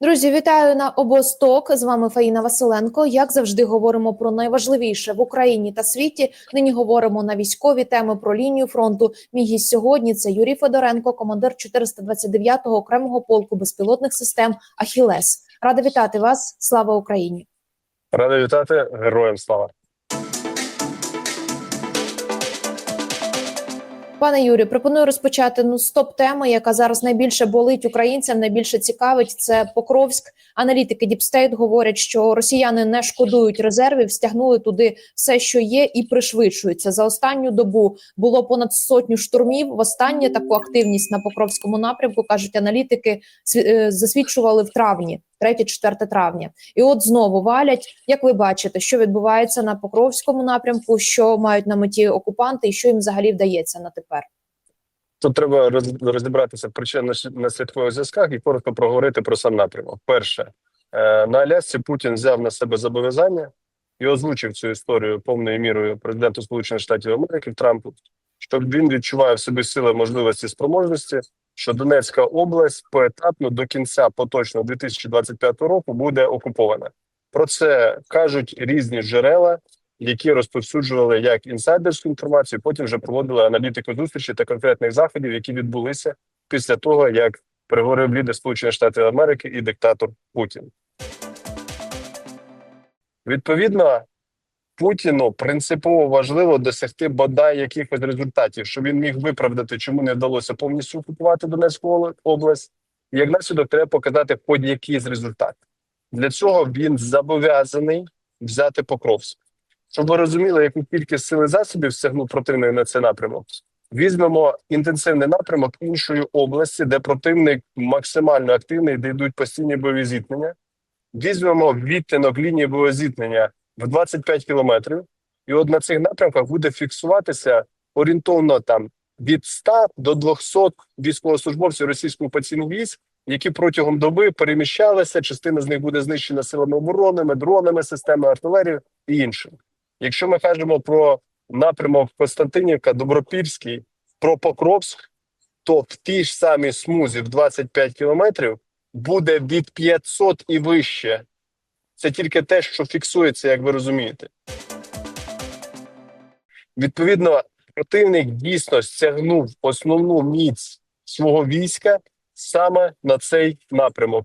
Друзі, вітаю на обосток. З вами Фаїна Василенко. Як завжди, говоримо про найважливіше в Україні та світі. Нині говоримо на військові теми про лінію фронту. Мій гість сьогодні це Юрій Федоренко, командир 429-го окремого полку безпілотних систем Ахілес. Рада вітати вас. Слава Україні! Рада вітати героям слава. Пане Юрію, пропоную розпочати ну з топ-теми, яка зараз найбільше болить українцям, найбільше цікавить. Це Покровськ. Аналітики Діпстейт говорять, що росіяни не шкодують резервів, стягнули туди все, що є, і пришвидшуються. За останню добу було понад сотню штурмів. Востаннє таку активність на Покровському напрямку кажуть аналітики. е, засвідчували в травні, 3-4 травня. І от знову валять. Як ви бачите, що відбувається на Покровському напрямку, що мають на меті окупанти, і що їм взагалі вдається на тепер? Тут треба розібратися в причинно-наслідкових зв'язках і коротко проговорити про сам напрямок. Перше, е, на Алясці Путін взяв на себе зобов'язання і озвучив цю історію повною мірою президенту Сполучених Штатів Америки Трампу, що він відчуває в собі сили, можливості, спроможності, що Донецька область поетапно до кінця поточного 2025 року буде окупована. Про це кажуть різні джерела, які розповсюджували як інсайдерську інформацію, потім вже проводили аналітику зустрічі та конкретних заходів, які відбулися після того, як переговорив лідер Сполучених Штатів Америки і диктатор Путін. Відповідно, Путіну принципово важливо досягти бодай якихось результатів, щоб він міг виправдати, чому не вдалося повністю окупувати Донецьку область. Як наслідок треба показати хоч якийсь результат. Для цього він зобов'язаний взяти Покровськ. Щоб ви розуміли, яку кількість сили засобів стягнув противник на цей напрямок. Візьмемо інтенсивний напрямок іншої області, де противник максимально активний, де йдуть постійні бойові зіткнення. Візьмемо відтинок лінії бойового в 25 кілометрів, і от на цих напрямках буде фіксуватися орієнтовно там від 100 до 200 військовослужбовців російських окупаційних військ, які протягом доби переміщалися. Частина з них буде знищена силами оборони, дронами, системами артилерії і іншим. Якщо ми кажемо про напрямок Константинівка, Добропільський, про Покровськ, то в тій ж самій смузі в 25 кілометрів буде від 500 і вище. Це тільки те, що фіксується, як ви розумієте. Відповідно, противник дійсно стягнув основну міць свого війська саме на цей напрямок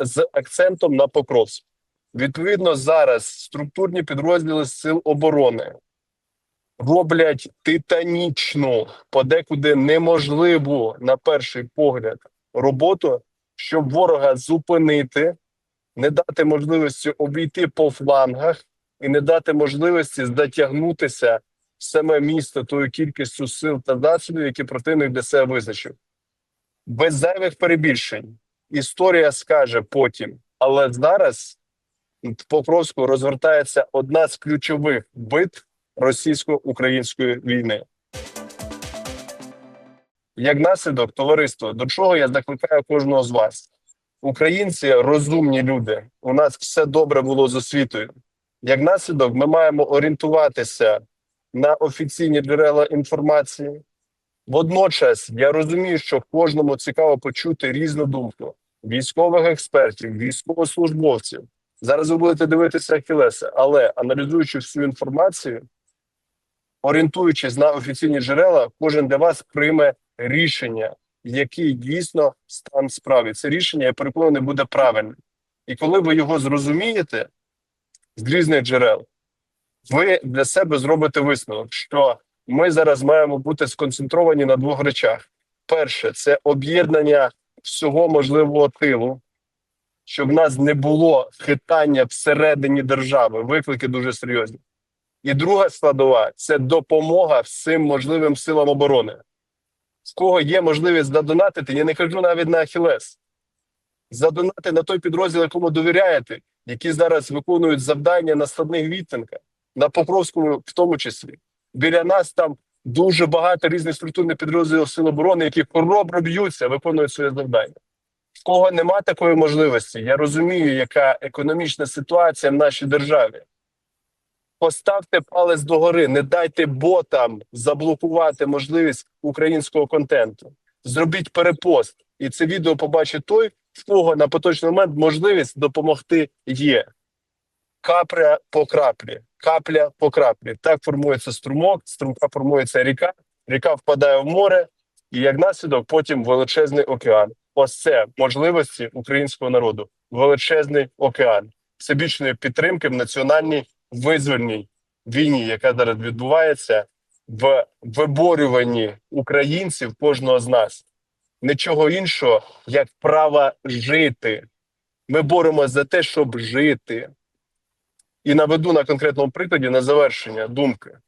з, акцентом на Покровськ. Відповідно, зараз структурні підрозділи Сил оборони роблять титанічну, подекуди неможливу на перший погляд роботу, щоб ворога зупинити, не дати можливості обійти по флангах і не дати можливості затягнутися в саме місто тою кількістю сил та засобів, які противник для себе визначив. Без зайвих перебільшень. Історія скаже потім, але зараз в Покровську розгортається одна з ключових битв російсько-української війни. Як наслідок, товариство, до чого я закликаю кожного з вас? Українці розумні люди. У нас все добре було з освітою. Як наслідок, ми маємо орієнтуватися на офіційні джерела інформації. Водночас я розумію, що кожному цікаво почути різну думку військових експертів, військовослужбовців. Зараз ви будете дивитися Ахілеса, але аналізуючи всю інформацію, орієнтуючись на офіційні джерела, кожен для вас прийме рішення, який дійсно стан справи. Це рішення, я переконаний, буде правильним. І коли ви його зрозумієте з різних джерел, ви для себе зробите висновок, що ми зараз маємо бути сконцентровані на двох речах: перше це об'єднання всього можливого тилу, щоб в нас не було хитання всередині держави. Виклики дуже серйозні. І друга складова це допомога всім можливим силам оборони. В кого є можливість задонатити, я не кажу навіть на Ахілес. Задонати на той підрозділ, якому довіряєте, які зараз виконують завдання на складних відтинках, на Покровському, в тому числі. Біля нас там дуже багато різних структурних підрозділів Сил оборони, які хоробро б'ються, виконують своє завдання. В кого нема такої можливості, я розумію, яка економічна ситуація в нашій державі. Поставте палець догори, не дайте ботам заблокувати можливість українського контенту. Зробіть перепост, і це відео побачить той, в кого на поточний момент можливість допомогти є. Капля по краплі, капля по краплі. Так формується струмок, струмка формується ріка, ріка впадає в море, і як наслідок потім величезний океан. Ось це можливості українського народу. Величезний океан всебічної підтримки в національній визвольній війні, яка зараз відбувається в виборюванні українців кожного з нас. Нічого іншого, як право жити. Ми боремося за те, щоб жити. І наведу на конкретному прикладі на завершення думки.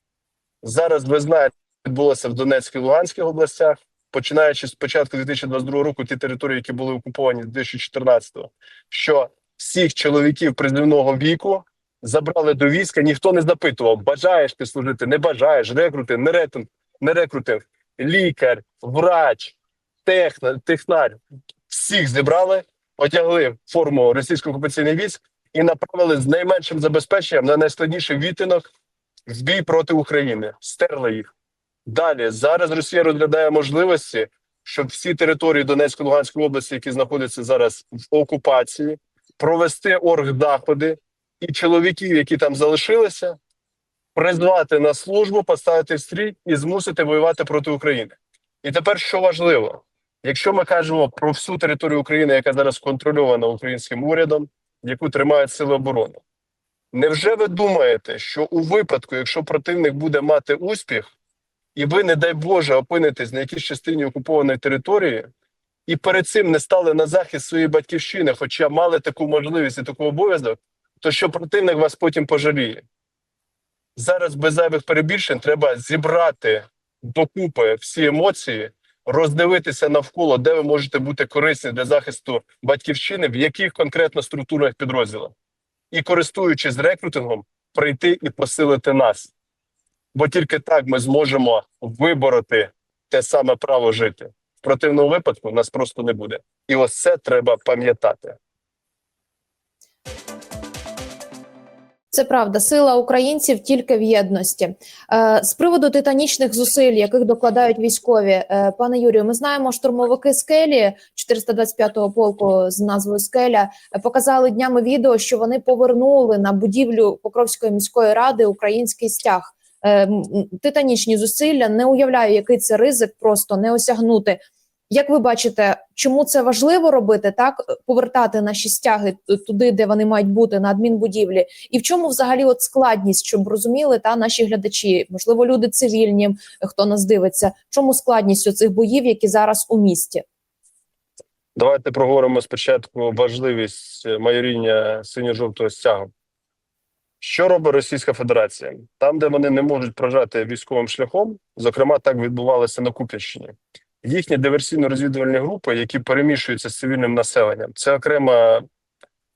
Зараз ви знаєте, відбулося в Донецькій і Луганській областях, починаючи з початку 2022 року, ті території, які були окуповані з 2014-го, що всіх чоловіків призивного віку забрали до війська, ніхто не запитував, бажаєш ти служити, не бажаєш, рекрутинг, не рекрутинг, не рекрутинг, лікар, врач, техна, технар. Всіх зібрали, одягли форму російського окупаційних військ і направили з найменшим забезпеченням на найскладніший відтинок в бій проти України. Стерли їх. Далі зараз Росія розглядає можливості, щоб всі території Донецької Луганської області, які знаходяться зараз в окупації, провести оргдаходи і чоловіків, які там залишилися, призвати на службу, поставити в стрій і змусити воювати проти України. І тепер що важливо, якщо ми кажемо про всю територію України, яка зараз контрольована українським урядом, яку тримають сили оборони, невже ви думаєте, що у випадку, якщо противник буде мати успіх, і ви, не дай Боже, опинитесь на якійсь частині окупованої території, і перед цим не стали на захист своєї батьківщини, хоча мали таку можливість і таку обов'язок, то що противник вас потім пожаліє. Зараз без зайвих перебільшень треба зібрати докупи всі емоції, роздивитися навколо, де ви можете бути корисні для захисту батьківщини, в яких конкретно структурних підрозділах, і користуючись рекрутингом, прийти і посилити нас. Бо тільки так ми зможемо вибороти те саме право жити. В противному випадку нас просто не буде. І ось це треба пам'ятати. Це правда, сила українців тільки в єдності. Е, з приводу титанічних зусиль, яких докладають військові, е, пане Юрію, ми знаємо, штурмовики скелі 425-го полку з назвою Скеля е, показали днями відео, що вони повернули на будівлю Покровської міської ради український стяг. Титанічні зусилля. Не уявляю, який це ризик, просто не осягнути. Як ви бачите, чому це важливо робити, так повертати наші стяги туди, де вони мають бути на адмінбудівлі, і в чому взагалі от складність, щоб розуміли та наші глядачі, можливо, люди цивільні, хто нас дивиться, чому складність у цих боїв, які зараз у місті? Давайте проговоримо спочатку важливість е, майоріння синьо-жовтого стягу. Що робить Російська Федерація? Там, де вони не можуть прожати військовим шляхом, зокрема, так відбувалося на Куп'янщині. Їхні диверсійно-розвідувальні групи, які перемішуються з цивільним населенням, це окрема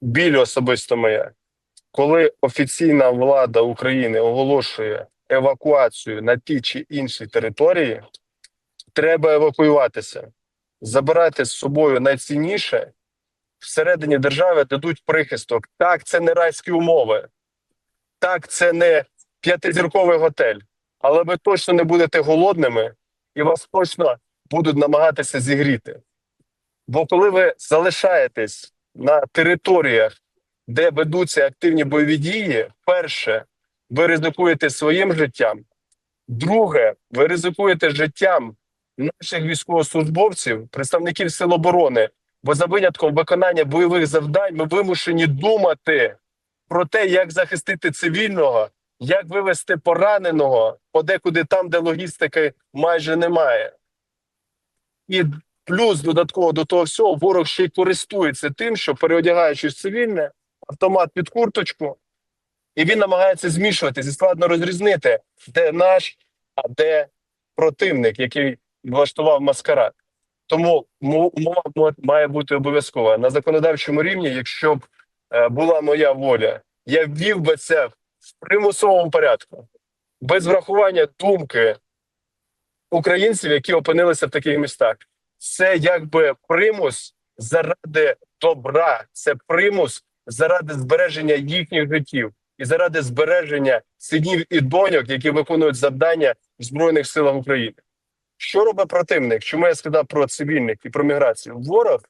біль особисто моя. Коли офіційна влада України оголошує евакуацію на ті чи інші території, треба евакуюватися. Забирати з собою найцінніше, всередині держави дадуть прихисток. Так, це не райські умови, так, це не п'ятизірковий готель, але ви точно не будете голодними і вас точно будуть намагатися зігріти. Бо коли ви залишаєтесь на територіях, де ведуться активні бойові дії, перше, ви ризикуєте своїм життям. Друге, ви ризикуєте життям наших військовослужбовців, представників сил оборони, бо за винятком виконання бойових завдань ми вимушені думати про те, як захистити цивільного, як вивести пораненого подекуди там, де логістики майже немає. І плюс додатково до того всього, ворог ще й користується тим, що переодягаючись цивільне, автомат під курточку, і він намагається змішуватися складно розрізнити, де наш, а де противник, який влаштував маскарад. Тому мо- умова мо- має бути обов'язкова на законодавчому рівні. Якщо б е, була моя воля, я ввів би це в примусовому порядку, без врахування думки українців, які опинилися в таких містах. Це якби примус заради добра, це примус заради збереження їхніх життів і заради збереження синів і доньок, які виконують завдання в Збройних силах України. Що робить противник? Чому я сказав про цивільних і про міграцію? Ворог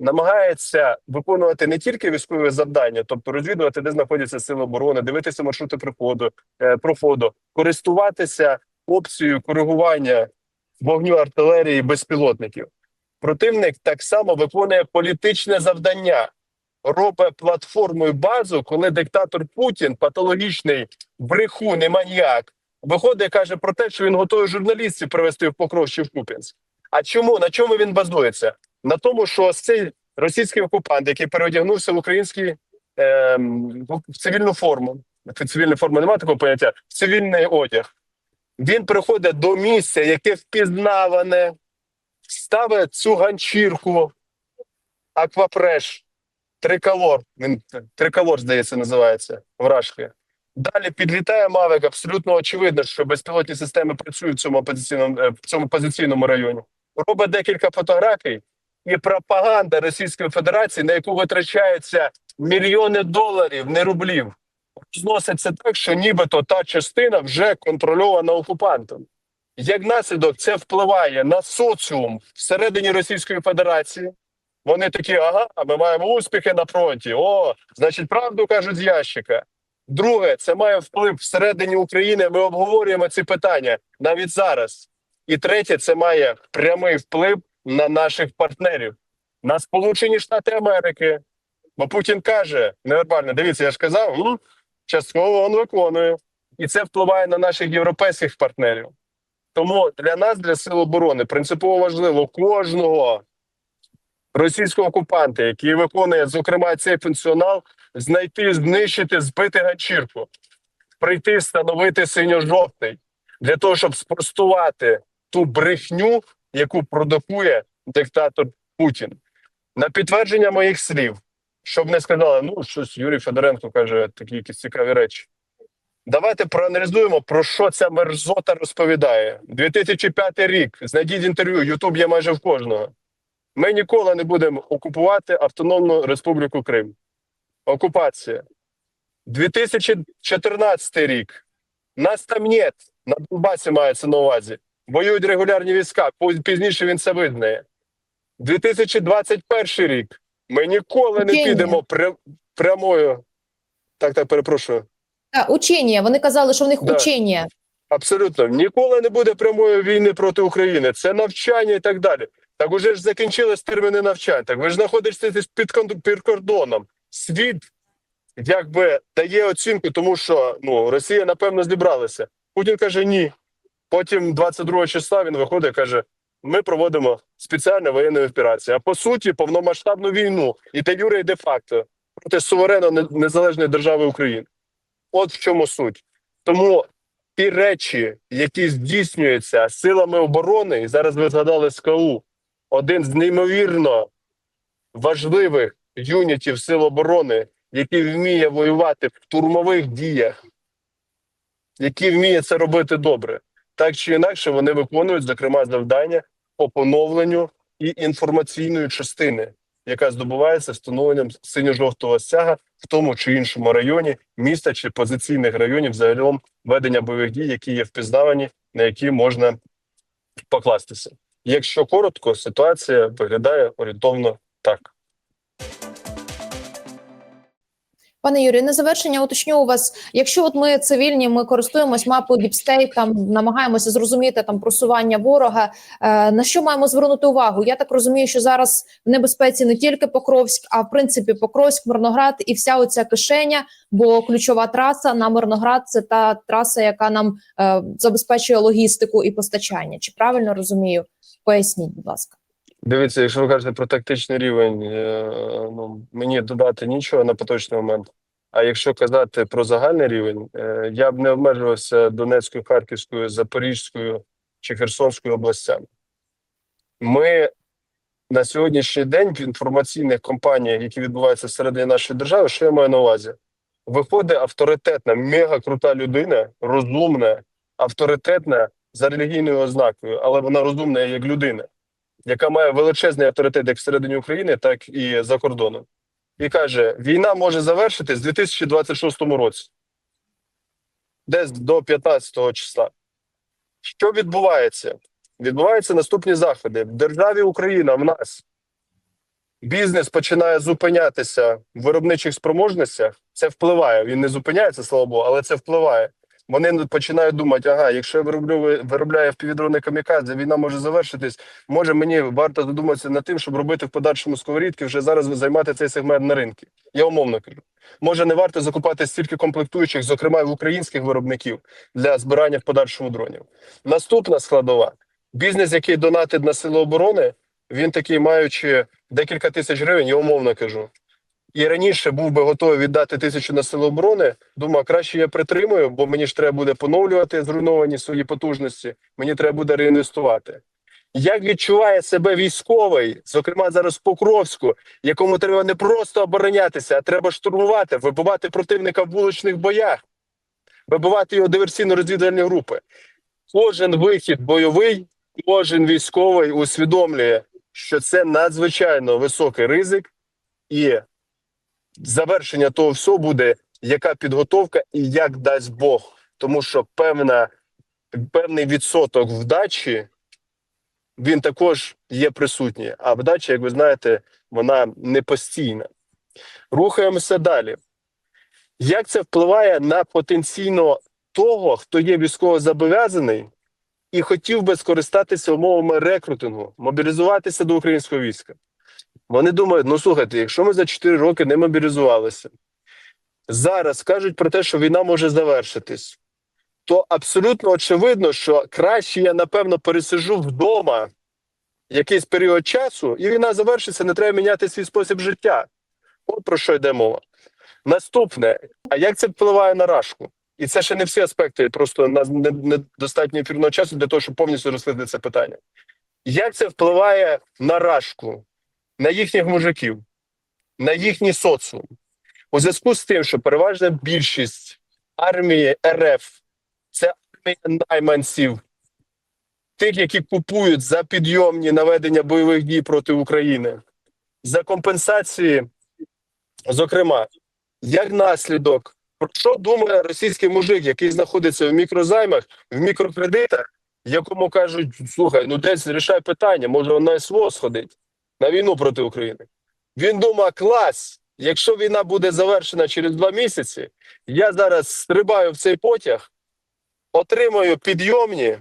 намагається виконувати не тільки військові завдання, тобто розвідувати, де знаходяться сили оборони, дивитися маршрути приходу, е, проходу, користуватися опцією коригування вогню артилерії безпілотників. Противник так само виконує політичне завдання, робить платформу і базу, коли диктатор Путін, патологічний брехун і маніяк, виходить і каже про те, що він готовий журналістів привести в Покров чи в Куп'янськ. А чому на чому він базується? На тому, що цей російський окупант, який переодягнувся в український ем, в цивільну форму, в цивільну форму немає такого поняття, цивільний одяг. Він приходить до місця, яке впізнаване, ставить цю ганчірку, аквапреш, триколор. Він триколор, здається, називається вражки. Далі підлітає Мавик. Абсолютно очевидно, що безпілотні системи працюють в цьому позиційному, е, в цьому позиційному районі. Робить декілька фотографій, і пропаганда Російської Федерації, на яку витрачаються мільйони доларів, не рублів, зноситься так, що нібито та частина вже контрольована окупантом. Як наслідок, це впливає на соціум всередині Російської Федерації. Вони такі, ага, ми маємо успіхи на фронті. О, значить, правду кажуть з ящика. Друге, це має вплив всередині України. Ми обговорюємо ці питання навіть зараз. І третє, це має прямий вплив на наших партнерів, на Сполучені Штати Америки. Бо Путін каже невербально, дивіться, я ж казав, частково він виконує. І це впливає на наших європейських партнерів. Тому для нас, для сил оборони, принципово важливо кожного російського окупанта, який виконує, зокрема, цей функціонал, знайти, знищити, збити ганчірку, прийти, встановити синьо-жовтий для того, щоб спростувати ту брехню, яку продукує диктатор Путін. На підтвердження моїх слів, щоб не сказали, ну щось Юрій Федоренко каже такі якісь цікаві речі. Давайте проаналізуємо, про що ця мерзота розповідає. 2005 рік. Знайдіть інтерв'ю, Ютуб є майже в кожного. Ми ніколи не будемо окупувати Автономну Республіку Крим. Окупація. 2014 рік. Нас там нет. На Донбасі мається на увазі. Воюють регулярні війська. Пізніше він це визнає. 2021 рік. Ми ніколи не Учення. підемо пря- прямою. Так, так, перепрошую. Та, учення. Вони казали, що в них Да. учення. Абсолютно ніколи не буде прямої війни проти України. Це навчання і так далі. Так уже ж закінчились терміни навчань. Так ви ж знаходитесь під, під кордоном. Світ якби дає оцінку, тому що ну Росія напевно зібралася. Путін каже ні. Потім 22 числа він виходить і каже: ми проводимо спеціальну воєнну операцію. А по суті, повномасштабну війну і де юре, де факто проти суверенно незалежної держави України. От в чому суть. Тому ті речі, які здійснюються силами оборони, і зараз ви згадали СКУ, один з неймовірно важливих юнітів сил оборони, який вміє воювати в штурмових діях, який вміє це робити добре. Так чи інакше, вони виконують, зокрема, завдання по поновленню і інформаційної частини, яка здобувається встановленням синьо-жовтого стяга в тому чи іншому районі міста чи позиційних районів загалом ведення бойових дій, які є впізнавані, на які можна покластися. Якщо коротко, ситуація виглядає орієнтовно так. Пане Юрію, на завершення уточню у вас, якщо от ми цивільні, ми користуємось мапою Діпстейт, там намагаємося зрозуміти там просування ворога. Е, на що маємо звернути увагу? Я так розумію, що зараз в небезпеці не тільки Покровськ, а в принципі Покровськ, Мирноград і вся оця кишеня, бо ключова траса на Мирноград це та траса, яка нам е, забезпечує логістику і постачання. Чи правильно розумію? Поясніть, будь ласка. Дивіться, якщо ви кажете про тактичний рівень, е, ну мені додати нічого на поточний момент. А якщо казати про загальний рівень, е, я б не обмежувався Донецькою, Харківською, Запорізькою чи Херсонською областями. Ми на сьогоднішній день в інформаційних кампаніях, які відбуваються всередині нашої держави, що я маю на увазі? Виходить авторитетна, мега крута людина, розумна, авторитетна за релігійною ознакою, але вона розумна як людина яка має величезний авторитет як всередині України, так і за кордоном, і каже: війна може завершитись в 2026 році, десь до 15 числа. Що відбувається? Відбуваються наступні заходи в державі Україна. В нас бізнес починає зупинятися в виробничих спроможностях, це впливає. Він не зупиняється, слава Богу, але це впливає. Вони починають думати, ага, якщо я вироблю, виробляю впівдрони камікадзе, війна може завершитись. Може мені варто задуматися над тим, щоб робити в подальшому сковорідки, вже зараз займати цей сегмент на ринку. Я умовно кажу. Може, не варто закупати стільки комплектуючих, зокрема в українських виробників, для збирання в подальшому дронів. Наступна складова: бізнес, який донатить на сили оборони, він такий, маючи декілька тисяч гривень, я умовно кажу. І раніше був би готовий віддати тисячу на сили оборони. Думаю, краще я притримую, бо мені ж треба буде поновлювати зруйновані свої потужності. Мені треба буде реінвестувати. Як відчуває себе військовий, зокрема зараз в Покровську, якому треба не просто оборонятися, а треба штурмувати, вибивати противника в вуличних боях, вибивати його диверсійно-розвідувальні групи. Кожен вихід бойовий, кожен військовий усвідомлює, що це надзвичайно високий ризик, і завершення того всього буде яка підготовка і як дасть Бог. Тому що певна, певний відсоток вдачі він також є присутній. А вдача, як ви знаєте, вона не постійна. Рухаємося далі. Як це впливає на потенційно того, хто є військовозобов'язаний і хотів би скористатися умовами рекрутингу, мобілізуватися до українського війська? Вони думають: ну слухайте, якщо ми за 4 роки не мобілізувалися, зараз кажуть про те, що війна може завершитись, то абсолютно очевидно, що краще я, напевно, пересижу вдома якийсь період часу, і війна завершиться, не треба міняти свій спосіб життя. От про що йде мова. Наступне, а як це впливає на рашку? І це ще не всі аспекти, просто нас недостатньо ефірного часу для того, щоб повністю розслідувати це питання. Як це впливає на рашку, на їхніх мужиків, на їхній соціум? У зв'язку з тим, що переважна більшість армії РФ це армія найманців, тих, які купують за підйомні наведення бойових дій проти України, за компенсації, зокрема, як наслідок, про що думає російський мужик, який знаходиться в мікрозаймах, в мікрокредитах, якому кажуть: слухай, ну десь рішай питання, може на СВО сходить на війну проти України. Він думає, клас, якщо війна буде завершена через два місяці, я зараз стрибаю в цей потяг, отримаю підйомні,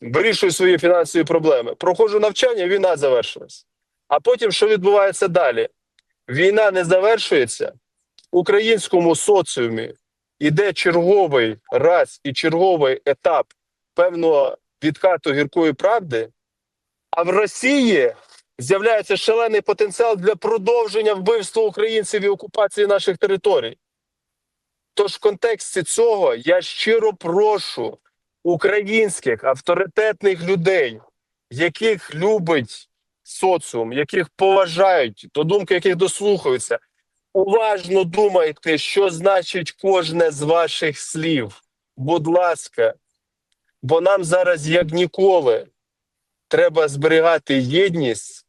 вирішую свої фінансові проблеми. Проходжу навчання, війна завершилась. А потім що відбувається далі? Війна не завершується. Українському соціумі іде черговий раз і черговий етап певного відкату гіркої правди, а в Росії з'являється шалений потенціал для продовження вбивства українців і окупації наших територій. Тож в контексті цього я щиро прошу українських авторитетних людей, яких любить соціум, яких поважають, до думки яких дослухаються, уважно думайте, що значить кожне з ваших слів. Будь ласка, бо нам зараз, як ніколи, треба зберігати єдність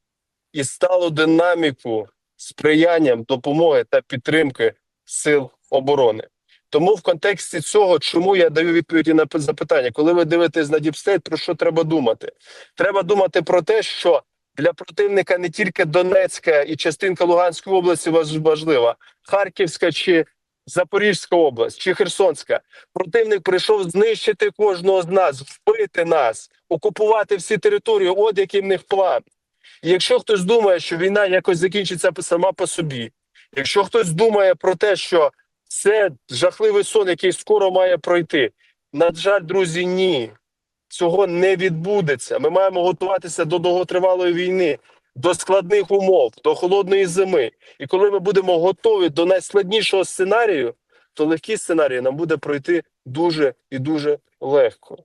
і сталу динаміку сприянням допомоги та підтримки сил оборони. Тому в контексті цього, чому я даю відповіді на запитання, коли ви дивитесь на діпстейт, про що треба думати? Треба думати про те, що для противника не тільки Донецька і частинка Луганської області важлива, Харківська чи Запорізька область чи Херсонська. Противник прийшов знищити кожного з нас, вбити нас, окупувати всі території. От який в них план. І якщо хтось думає, що війна якось закінчиться сама по собі, якщо хтось думає про те, що це жахливий сон, який скоро має пройти, на жаль, друзі, ні. Цього не відбудеться. Ми маємо готуватися до довготривалої війни, до складних умов, до холодної зими. І коли ми будемо готові до найскладнішого сценарію, то легкий сценарій нам буде пройти дуже і дуже легко.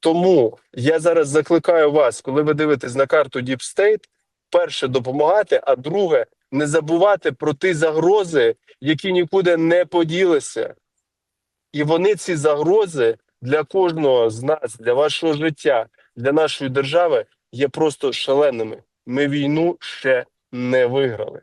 Тому я зараз закликаю вас, коли ви дивитесь на карту Deep State, перше допомагати, а друге не забувати про ті загрози, які нікуди не поділися. І вони ці загрози для кожного з нас, для вашого життя, для нашої держави є просто шаленими. Ми війну ще не виграли.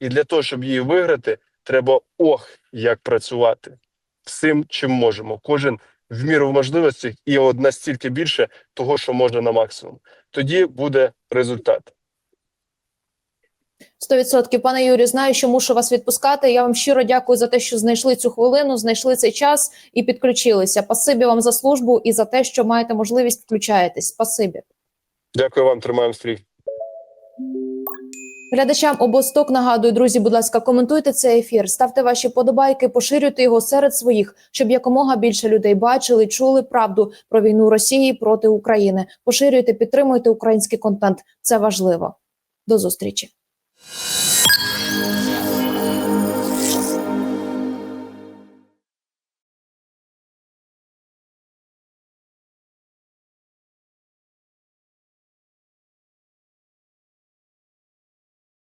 І для того, щоб її виграти, треба ох, як працювати всім, чим можемо. Кожен в міру можливостей і от настільки більше того, що може на максимум. Тоді буде результат. 100%. Пане Юрію, знаю, що мушу вас відпускати. Я вам щиро дякую за те, що знайшли цю хвилину, знайшли цей час і підключилися. Пасибі вам за службу і за те, що маєте можливість включаєтесь. Спасибі. Дякую вам, тримаємо стрій. Глядачам обосток нагадую, друзі, будь ласка, коментуйте цей ефір, ставте ваші подобайки, поширюйте його серед своїх, щоб якомога більше людей бачили, чули правду про війну Росії проти України. Поширюйте, підтримуйте український контент. Це важливо. До зустрічі.